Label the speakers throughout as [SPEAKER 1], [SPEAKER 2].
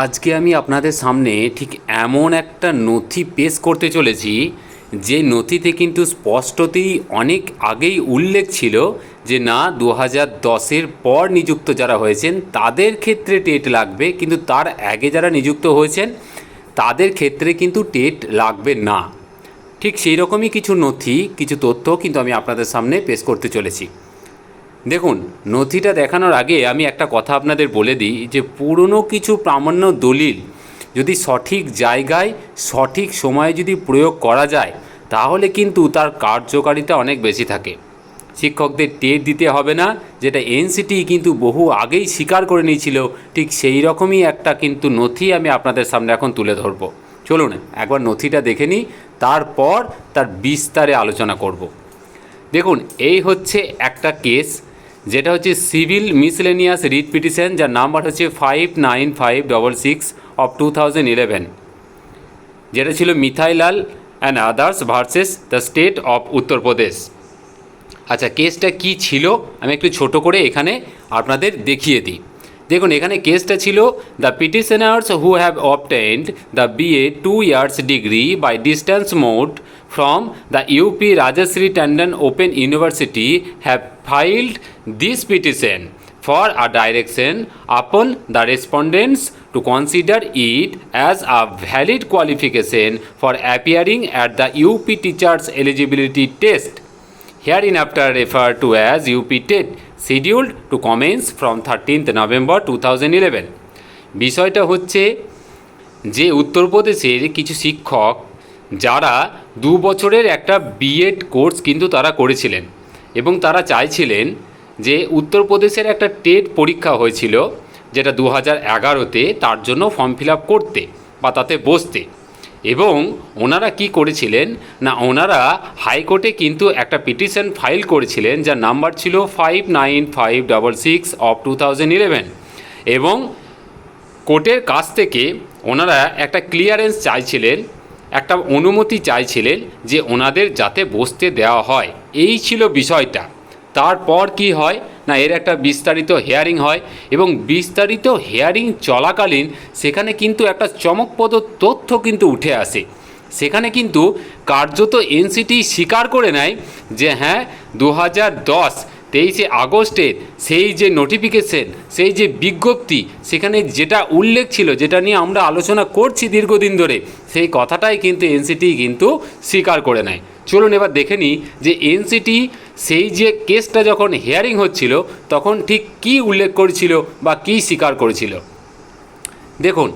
[SPEAKER 1] আজকে আমি আপনাদের সামনে ঠিক এমন একটা নথি পেশ করতে চলেছি, যে নথিতে কিন্তু স্পষ্টতই অনেক আগেই উল্লেখ ছিল যে না দু হাজার দশের পর নিযুক্ত যারা হয়েছেন, তাদের ক্ষেত্রে টেট লাগবে, কিন্তু তার আগে যারা নিযুক্ত হয়েছেন, তাদের ক্ষেত্রে কিন্তু টেট লাগবে না। ঠিক সেই রকমই কিছু নথি, কিছু তথ্য কিন্তু আমি আপনাদের সামনে পেশ করতে চলেছি। দেখুন, নথিটা দেখানোর আগে আমি একটা কথা আপনাদের বলে দিই যে পুরনো কিছু প্রামাণ্য দলিল যদি সঠিক জায়গায়, সঠিক সময়ে যদি প্রয়োগ করা যায়, তাহলে কিন্তু তার কার্যকারিতা অনেক বেশি থাকে। শিক্ষকদের টেট দিতে হবে না, যেটা এনসিটি কিন্তু বহু আগেই স্বীকার করে নিয়েছিল, ঠিক সেই রকমই একটা কিন্তু নথি আমি আপনাদের সামনে এখন তুলে ধরবো। চলুন, একবার নথিটা দেখে নিই, তারপর তার বিস্তারে আলোচনা করব। দেখুন, এই হচ্ছে একটা কেস যেটা হচ্ছে সিভিল মিসলেনিয়াস রিট পিটিশন, যার নাম্বার হচ্ছে five nine five double six of two thousand eleven যেটা ছিল Mithailal and others versus the state of Uttar Pradesh আচ্ছা কেসটা কি ছিল? আমি একটু ছোট করে এখানে আপনাদের দেখিয়ে দিই। দেখুন এখানে কেসটা ছিল the petitioners who have obtained the BA two years degree by distance mode from the UP Rajarshi Tandon open university have filed this petition for a direction upon the respondents to consider it as a valid qualification for appearing at the UP teachers eligibility test hereinafter referred to as UP TET scheduled to commence from 13th November 2011 বিষয়টা হচ্ছে যে উত্তরপ্রদেশের কিছু শিক্ষক যারা দু বছরের একটা বিএড কোর্স কিন্তু তারা করেছিলেন এবং তারা চাইছিলেন যে উত্তরপ্রদেশের একটা টেট পরীক্ষা হয়েছিল যেটা দু হাজার এগারোতে তার জন্য ফর্ম ফিল আপ করতে বা তাতে বসতে। এবং ওনারা কি করেছিলেন? না, ওনারা হাইকোর্টে কিন্তু একটা পিটিশন ফাইল করেছিলেন যার নাম্বার ছিল five nine five double six of two thousand eleven এবং কোর্টের কাছ থেকে ওনারা একটা ক্লিয়ারেন্স চাইছিলেন, একটা অনুমতি চাইছিলেন যে ওনাদের যাতে বসতে দেওয়া হয়। এই ছিল বিষয়টা। তারপর কি হয়? না, এর একটা বিস্তারিত হেয়ারিং হয় এবং বিস্তারিত হেয়ারিং চলাকালীন সেখানে কিন্তু একটা চমকপ্রদ তথ্য কিন্তু উঠে আসে। সেখানে কিন্তু কার্যত এনসিটি স্বীকার করে নেয় যে হ্যাঁ দু হাজার দশ তেইশে আগস্টের সেই যে নোটিফিকেশন সেই যে বিজ্ঞপ্তি, সেখানে যেটা উল্লেখ ছিল, যেটা নিয়ে আমরা আলোচনা করছি দীর্ঘদিন ধরে, সেই কথাটাই কিন্তু এনসিটি কিন্তু স্বীকার করে নেয়। চলুন এবার দেখে নিই যে এনসিটি সেই যে কেসটা যখন হিয়ারিং হচ্ছিল, তখন ঠিক কি উল্লেখ করেছিল বা কি স্বীকার করেছিল? দেখুন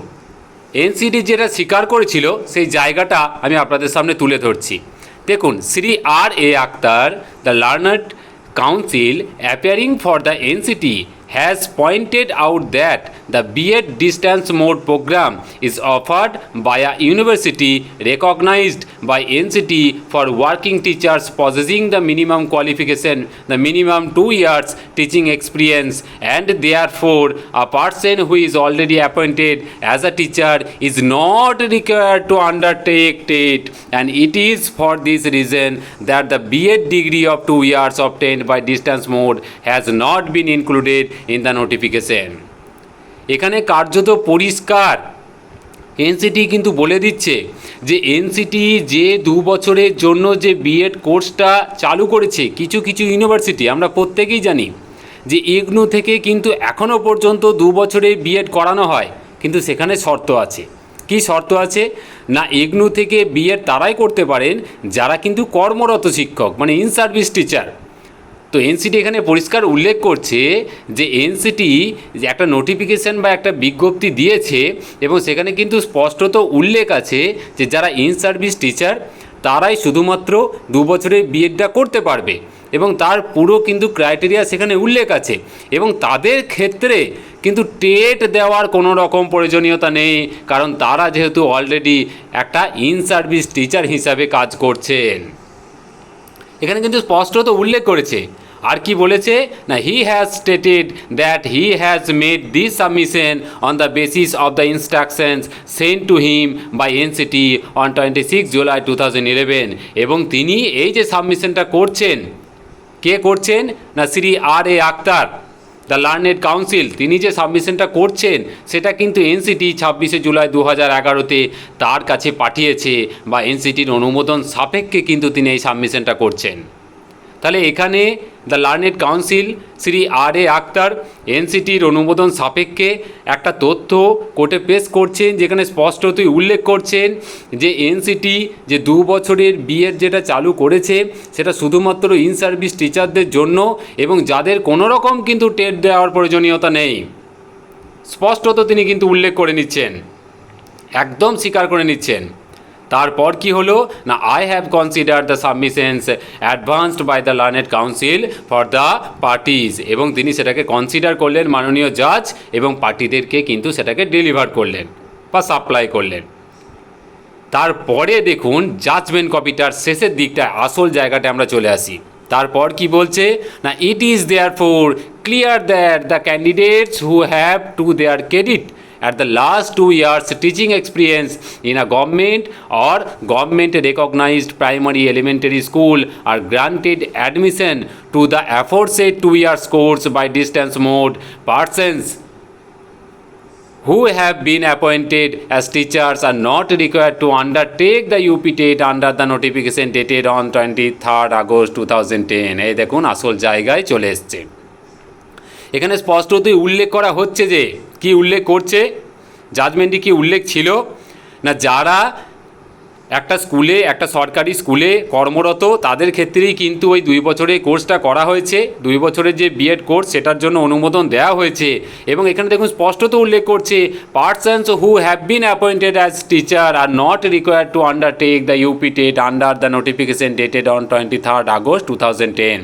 [SPEAKER 1] এনসিডি যেটা স্বীকার করেছিল, সেই জায়গাটা আমি আপনাদের সামনে তুলে ধরছি। দেখুন, Shri R A Akhtar the learned counsel appearing for the NCT has pointed out that the B.Ed distance mode program is offered by a university recognized by NCT for working teachers possessing the minimum qualification, the minimum two years teaching experience, and therefore a person who is already appointed as a teacher is not required to undertake it, and it is for this reason that the B.Ed degree of two years obtained by distance mode has not been included in the notification. এখানে কার্যত পরিষ্কার। NCT কিন্তু বলে দিচ্ছে যে NCT যে দু বছরের জন্য যে বিএড কোর্সটা চালু করেছে কিছু কিছু ইউনিভার্সিটি, আমরা প্রত্যেকেই জানি যে ইগনু থেকে কিন্তু এখনও পর্যন্ত দু বছরে বিএড করানো হয়, কিন্তু সেখানে শর্ত আছে। কি শর্ত আছে? না, ইগনু থেকে বিএড তারাই করতে পারেন যারা কিন্তু কর্মরত শিক্ষক মানে ইন সার্ভিস টিচার। তো এনসিটি এখানে পরিষ্কার উল্লেখ করছে যে এনসিটি একটা নোটিফিকেশান বা একটা বিজ্ঞপ্তি দিয়েছে এবং সেখানে কিন্তু স্পষ্টত উল্লেখ আছে যে যারা ইন সার্ভিস টিচার, তারাই শুধুমাত্র দু বছরের বিএডটা করতে পারবে এবং তার পুরো কিন্তু ক্রাইটেরিয়া সেখানে উল্লেখ আছে এবং তাদের ক্ষেত্রে কিন্তু টেট দেওয়ার কোনো রকম প্রয়োজনীয়তা নেই কারণ তারা যেহেতু অলরেডি একটা ইন সার্ভিস টিচার হিসাবে কাজ করছেন। এখানে কিন্তু স্পষ্টত উল্লেখ করেছে। আর কি বলেছে? না he has stated that he has made this submission on the basis of the instructions sent to him by NCT on twenty six July two thousand eleven এবং তিনি এই যে সাবমিশনটা করছেন, কে করছেন? না, Shri R A Akhtar. The learned counsel তিনি যে সাবমিশনটা করছেন, সেটা কিন্তু এনসিটি ছাব্বিশে জুলাই দু হাজার এগারোতে তার কাছে পাঠিয়েছে বা এনসিটির অনুমোদন সাপেক্ষে কিন্তু তিনি এই সাবমিশনটা করছেন। তাহলে এখানে the learned counsel, Shri R A Akhtar, এনসিটির অনুমোদন সাপেক্ষে একটা তথ্য কোর্টে পেশ করছেন, যেখানে স্পষ্টতই উল্লেখ করছেন যে এনসিটি যে দু বছরের বিয়ের যেটা চালু করেছে, সেটা শুধুমাত্র ইন সার্ভিস টিচারদের জন্য এবং যাদের কোনো রকম কিন্তু টেট দেওয়ার প্রয়োজনীয়তা নেই। স্পষ্টত তিনি কিন্তু উল্লেখ করে নিচ্ছেন, একদম স্বীকার করে নিচ্ছেন। তারপর কি হলো? না I have consider the submissions advanced by the learned counsel for the parties এবং তিনি সেটাকে কনসিডার করলেন মাননীয় জাজ এবং পার্টিদেরকে কিন্তু সেটাকে ডেলিভার করলেন বা সাপ্লাই করলেন। তারপরে দেখুন জাজমেন্ট কপিটার শেষের দিকটায়, আসল জায়গাটা আমরা চলে আসি। তারপর কি বলছে? না it is therefore clear that the candidates who have to their credit at the last two years teaching experience in a government or government recognized primary elementary school are granted admission to the aforesaid two years course by distance mode persons who have been appointed as teachers are not required to undertake the UP TET under the notification dated on 23rd August 2010 এই দেখুন আসল জায়গায় চলে এসছে এখানে স্পষ্টতই উল্লেখ করা হচ্ছে যে কি উল্লেখ করছে? জাজমেন্টে কি উল্লেখ ছিল? না যারা একটা স্কুলে, একটা সরকারি স্কুলে কর্মরত, তাদের ক্ষেত্রেই কিন্তু ওই দুই বছরের কোর্সটা করা হয়েছে। দুই বছরের যে বিএড কোর্স, সেটার জন্য অনুমোদন দেওয়া হয়েছে। এবং এখানে দেখুন স্পষ্টত উল্লেখ করছে persons who have been appointed as teacher are not required to undertake the UP TET under the notification dated on twenty third August two thousand ten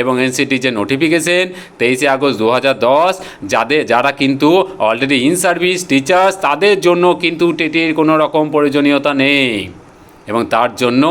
[SPEAKER 1] এবং এনসিটি যে নোটিফিকেশন তেইশে আগস্ট দু হাজার দশ, যাদের, যারা কিন্তু অলরেডি ইন সার্ভিস টিচার্স তাদের জন্য কিন্তু টেটের কোনো রকম প্রয়োজনীয়তা নেই। এবং তার জন্য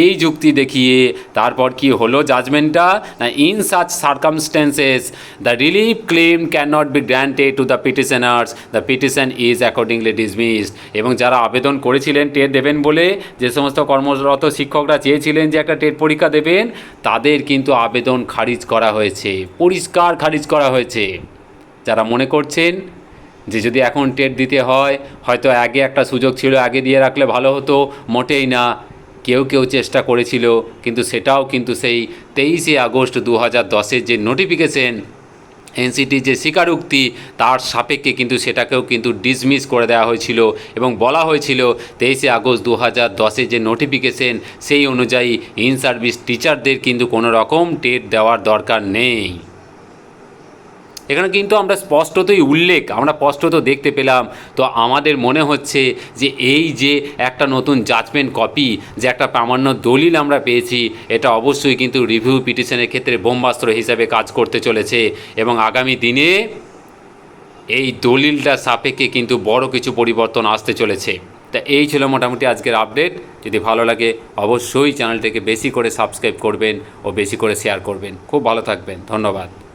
[SPEAKER 1] এই যুক্তি দেখিয়ে তারপর কি হলো জাজমেন্টটা না in such circumstances the relief claim can not be granted to the petitioners the petition is accordingly dismissed এবং যারা আবেদন করেছিলেন টেট দেবেন বলে, যে সমস্ত কর্মরত শিক্ষকরা চেয়েছিলেন যে একটা টেট পরীক্ষা দেবেন, তাদের কিন্তু আবেদন খারিজ করা হয়েছে, পরিষ্কার খারিজ করা হয়েছে। যারা মনে করছেন যে যদি এখন টেট দিতে হয়, হয়তো আগে একটা সুযোগ ছিল, আগে দিয়ে রাখলে ভালো হতো, মোটেই না। কেউ কেউ চেষ্টা করেছিল, কিন্তু সেটাও কিন্তু সেই তেইশে আগস্ট দু হাজার দশের যে নোটিফিকেশন এনসিটির যে স্বীকারোক্তি, তার সাপেক্ষে কিন্তু সেটাকেও কিন্তু ডিসমিস করে দেওয়া হয়েছিল এবং বলা হয়েছিল তেইশে আগস্ট দু হাজার দশে যে নোটিফিকেশন সেই অনুযায়ী ইন সার্ভিস টিচারদের কিন্তু কোনো রকম টেট দেওয়ার দরকার নেই। এখানে কিন্তু আমরা স্পষ্টতই উল্লেখ, আমরা স্পষ্টত দেখতে পেলাম। তো আমাদের মনে হচ্ছে যে এই যে একটা নতুন জাজমেন্ট কপি যে একটা প্রামাণ্য দলিল আমরা পেয়েছি, এটা অবশ্যই কিন্তু রিভিউ পিটিশনের ক্ষেত্রে বোমবাস্ত্র হিসাবে কাজ করতে চলেছে এবং আগামী দিনে এই দলিলটা সাপেক্ষে কিন্তু বড় কিছু পরিবর্তন আসতে চলেছে। তা এই ছিল মোটামুটি আজকের আপডেট যদি ভালো লাগে, অবশ্যই চ্যানেলটাকে বেশি করে সাবস্ক্রাইব করবেন ও বেশি করে শেয়ার করবেন। খুব ভালো থাকবেন। ধন্যবাদ।